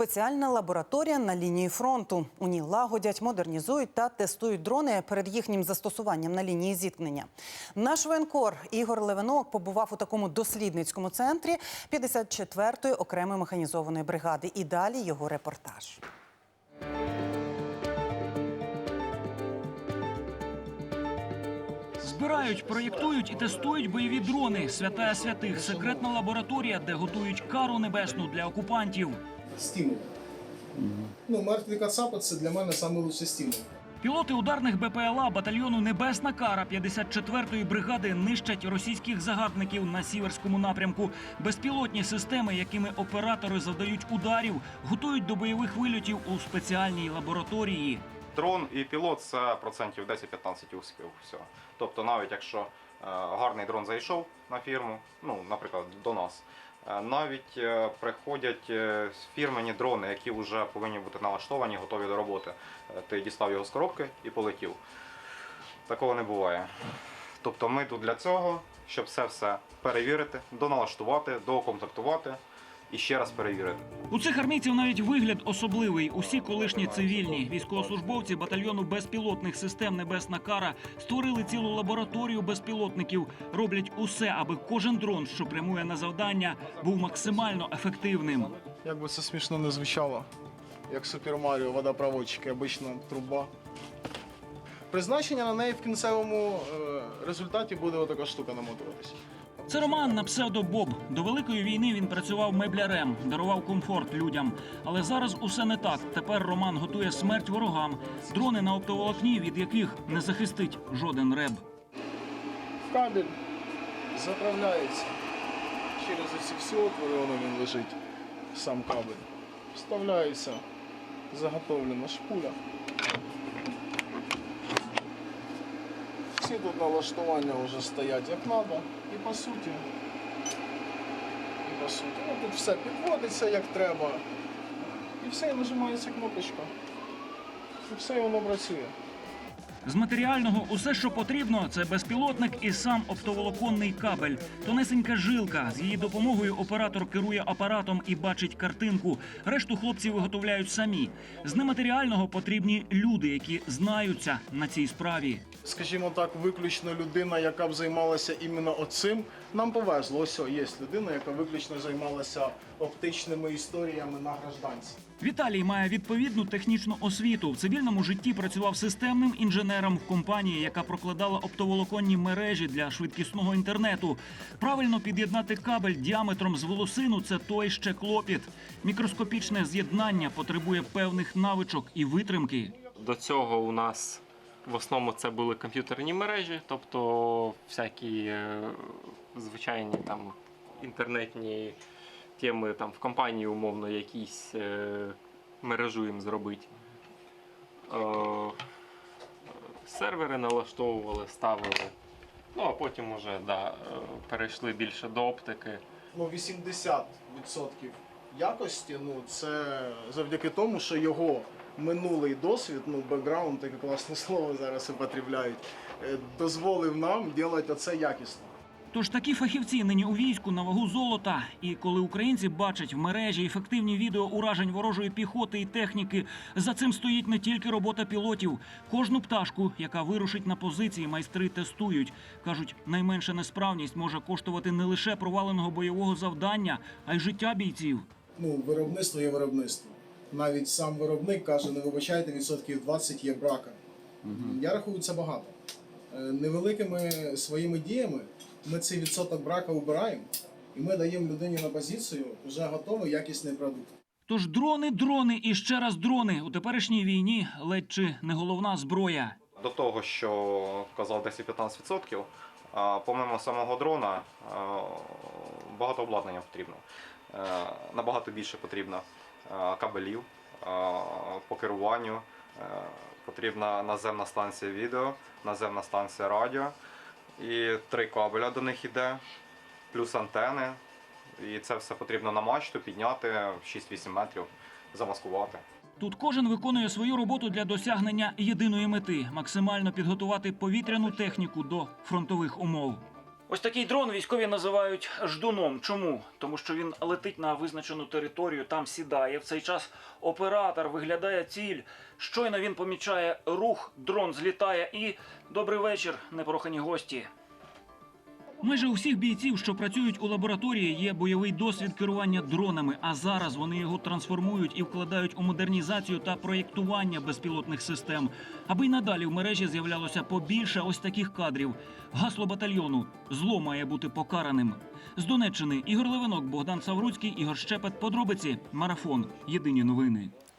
Спеціальна лабораторія на лінії фронту. У ній лагодять, модернізують та тестують дрони перед їхнім застосуванням на лінії зіткнення. Наш воєнкор Ігор Левинок побував у такому дослідницькому центрі 54-ї окремої механізованої бригади. І далі його репортаж. Збирають, проєктують і тестують бойові дрони. Святая святих, секретна лабораторія, де готують кару небесну для окупантів. Стимул. Ну, мертвий кацапи це для мене найкращий стимул. Пілоти ударних БПЛА батальйону Небесна кара 54-ї бригади нищать російських загарбників на сіверському напрямку. Безпілотні системи, якими оператори завдають ударів, готують до бойових вильотів у спеціальній лабораторії. Дрон і пілот це процентів 10-15 успіхів всього. Тобто, навіть якщо е, гарний дрон зайшов на фірму, ну, наприклад, до нас, навіть е, приходять е, фірмені дрони, які вже повинні бути налаштовані, готові до роботи. Е, Ти дістав його з коробки і полетів. Такого не буває. Тобто ми тут для цього, щоб все все перевірити, доналаштувати, доукомплектувати і ще раз перевірити. У цих армійців навіть вигляд особливий. Усі колишні цивільні військовослужбовці батальйону безпілотних систем Небесна кара створили цілу лабораторію безпілотників. Роблять усе, аби кожен дрон, що прямує на завдання, був максимально ефективним. Як би це смішно не звучало, як Супер Маріо, водопроводчики, обична труба. Призначення на неї в кінцевому е, результаті буде отака штука намотуватися. Це Роман на псевдо Боб. До великої війни він працював меблярем, дарував комфорт людям. Але зараз усе не так. Тепер Роман готує смерть ворогам. Дрони на оптоволокні, від яких не захистить жоден реб. Кабель заправляється через ці всі отвори, воно він лежить, сам кабель. Вставляється заготовлена шпуля. Всі тут налаштування вже стоять як треба. І по суті. І по суті. Ну, тут все підводиться як треба. І все, і нажимається кнопочка. І все, і воно працює. З матеріального усе, що потрібно, це безпілотник і сам оптоволоконний кабель. Тонесенька жилка. З її допомогою оператор керує апаратом і бачить картинку. Решту хлопці виготовляють самі. З нематеріального потрібні люди, які знаються на цій справі. скажімо так, виключно людина, яка б займалася іменно оцим. Нам повезло, ось є людина, яка виключно займалася оптичними історіями на гражданці. Віталій має відповідну технічну освіту. В цивільному житті працював системним інженером в компанії, яка прокладала оптоволоконні мережі для швидкісного інтернету. Правильно під'єднати кабель діаметром з волосину це той ще клопіт. Мікроскопічне з'єднання потребує певних навичок і витримки. До цього у нас в основному це були комп'ютерні мережі, тобто всякі е, звичайні там інтернетні теми там в компанії умовно якісь е, мережу їм зробити. Е, сервери налаштовували, ставили. Ну а потім уже да, е, перейшли більше до оптики. Ну, 80% якості, ну це завдяки тому, що його минулий досвід, ну бекграунд, таке класне слово зараз употребляють, е, дозволив нам робити це якісно. Тож такі фахівці нині у війську на вагу золота. І коли українці бачать в мережі ефективні відео уражень ворожої піхоти і техніки, за цим стоїть не тільки робота пілотів. Кожну пташку, яка вирушить на позиції, майстри тестують. кажуть, найменша несправність може коштувати не лише проваленого бойового завдання, а й життя бійців. Ну, виробництво є виробництво. Навіть сам виробник каже, не вибачайте, відсотків 20 є брака. Я рахую це багато. Е, Невеликими своїми діями ми цей відсоток брака убираємо, і ми даємо людині на позицію вже готовий якісний продукт. Тож дрони, дрони і ще раз дрони у теперішній війні ледь чи не головна зброя. До того, що казав 10-15%, а, помимо самого дрона, багато обладнання потрібно. Е, Набагато більше потрібно е, кабелів по керуванню. Потрібна наземна станція відео, наземна станція радіо. І три кабеля до них йде, плюс антени. І це все потрібно на мачту підняти 6-8 метрів, замаскувати. Тут кожен виконує свою роботу для досягнення єдиної мети максимально підготувати повітряну техніку до фронтових умов. Ось такий дрон військові називають ждуном. Чому? Тому що він летить на визначену територію, там сідає. В цей час оператор виглядає ціль. Щойно він помічає рух, дрон злітає і добрий вечір, непрохані гості. Майже у всіх бійців, що працюють у лабораторії, є бойовий досвід керування дронами. А зараз вони його трансформують і вкладають у модернізацію та проєктування безпілотних систем, аби й надалі в мережі з'являлося побільше ось таких кадрів. Гасло батальйону зло має бути покараним. З Донеччини Ігор Левинок, Богдан Савруцький, Ігор Щепет. Подробиці. Марафон. Єдині новини.